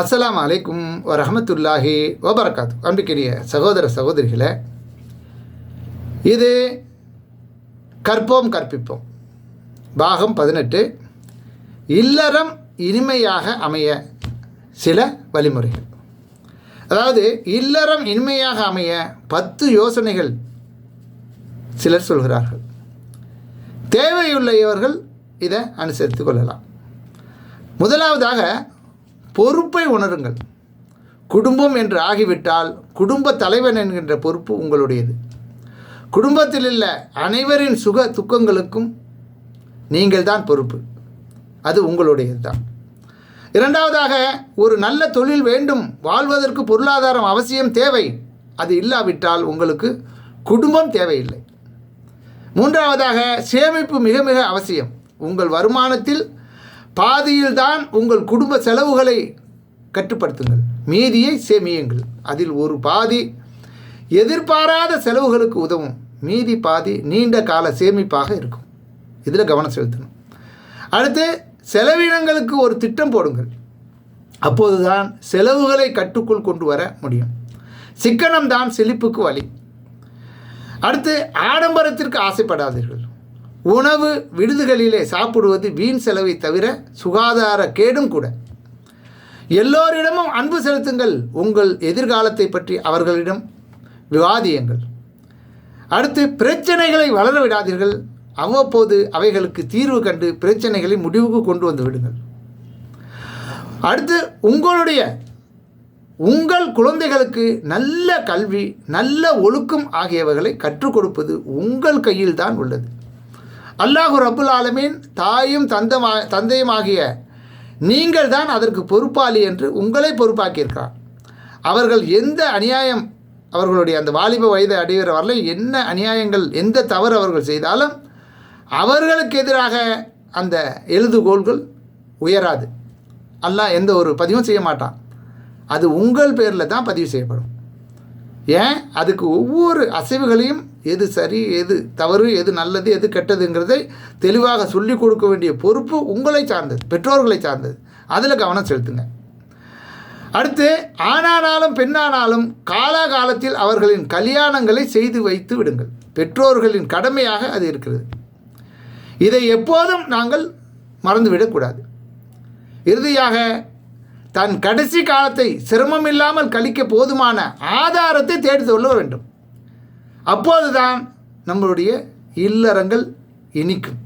அஸ்லாம் அலைக்கும் வரமத்துல்லாஹி வபரகாத்து அன்பிற்கினிய சகோதர சகோதரிகளை இது கற்போம் கற்பிப்போம். பாகம் பதினெட்டு இல்லறம் இனிமையாக அமைய சில வழிமுறைகள். அதாவது இல்லறம் இனிமையாக அமைய பத்து யோசனைகள் சிலர் சொல்கிறார்கள். தேவையுள்ளவர்கள் இதை அனுசரித்து கொள்ளலாம். முதலாவதாக பொறுப்பை உணருங்கள். குடும்பம் என்று ஆகிவிட்டால் குடும்ப தலைவன் என்கின்ற பொறுப்பு உங்களுடையது. குடும்பத்தில் உள்ள அனைவரின் சுக துக்கங்களுக்கும் நீங்கள் தான் பொறுப்பு. அது உங்களுடையது தான் இரண்டாவதாக ஒரு நல்ல தொழில் வேண்டும் வாழ்வதற்கு பொருளாதாரம் அவசியம் தேவை. அது இல்லாவிட்டால் உங்களுக்கு குடும்பம் தேவையில்லை. மூன்றாவதாக சேமிப்பு மிக மிக அவசியம். உங்கள் வருமானத்தில் பாதியில்தான் உங்கள் குடும்ப செலவுகளை கட்டுப்படுத்துங்கள். மீதியை சேமியுங்கள். அதில் ஒரு பாதி எதிர்பாராத செலவுகளுக்கு உதவும். மீதி பாதி நீண்ட கால சேமிப்பாக இருக்கும். இதில் கவனம் செலுத்தணும். அடுத்து செலவினங்களுக்கு ஒரு திட்டம் போடுங்கள். அப்போதுதான் செலவுகளை கட்டுக்குள் கொண்டு வர முடியும். சிக்கனம் தான் செழிப்புக்கு வழி. அடுத்து ஆடம்பரத்திற்கு ஆசைப்படாதீர்கள். உணவு விடுதிகளிலே சாப்பிடுவது வீண் செலவை தவிர சுகாதார கேடும் கூட. எல்லோரிடமும் அன்பு செலுத்துங்கள். உங்கள் எதிர்காலத்தை பற்றி அவர்களிடம் விவாதியுங்கள். அடுத்து பிரச்சனைகளை வளர விடாதீர்கள். அவ்வப்போது அவைகளுக்கு தீர்வு கண்டு பிரச்சனைகளை முடிவுக்கு கொண்டு வந்து விடுங்கள். அடுத்து உங்களுடைய உங்கள் குழந்தைகளுக்கு நல்ல கல்வி நல்ல ஒழுக்கம் ஆகியவைகளை கற்றுக் கொடுப்பது உங்கள் கையில் தான் உள்ளது. அல்லாஹு ரபுல் ஆலமீன் தாயும் தந்தமா தந்தையுமாகிய நீங்கள் தான் அதற்கு பொறுப்பாளி என்று உங்களை பொறுப்பாக்கியிருக்கிறார். அவர்கள் எந்த அநியாயம் அவர்களுடைய அந்த வாலிப வயது அடைகிற வரல என்ன அநியாயங்கள் எந்த தவறு அவர்கள் செய்தாலும் அவர்களுக்கு எதிராக அந்த எழுதுகோள்கள் உயராது. அல்லாஹ் எந்த ஒரு பதிவும் செய்ய மாட்டான். அது உங்கள் பேரில் தான் பதிவு செய்யப்படும். ஏன்? அதுக்கு ஒவ்வொரு அசைவுகளையும் எது சரி எது தவறு எது நல்லது எது கெட்டதுங்கிறதை தெளிவாக சொல்லிக் கொடுக்க வேண்டிய பொறுப்பு உங்களை சார்ந்தது பெற்றோர்களை சார்ந்தது. அதில் கவனம் செலுத்துங்க. அடுத்து ஆணானாலும் பெண்ணானாலும் காலாகாலத்தில் அவர்களின் கல்யாணங்களை செய்து வைத்து விடுங்கள். பெற்றோர்களின் கடமையாக அது இருக்கிறது. இதை எப்போதும் நாங்கள் மறந்துவிடக்கூடாது. இறுதியாக தன் கடைசி காலத்தை சிரமம் இல்லாமல் கழிக்க போதுமான ஆதாரத்தை தேடி கொள்ள வேண்டும். அப்போதுதான் நம்மளுடைய இல்லறங்கள் இனிக்கும்.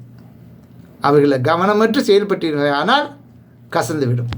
அவைகளை கவனமற்று செயல்பட்டீர்கள் ஆனால் கசந்துவிடும்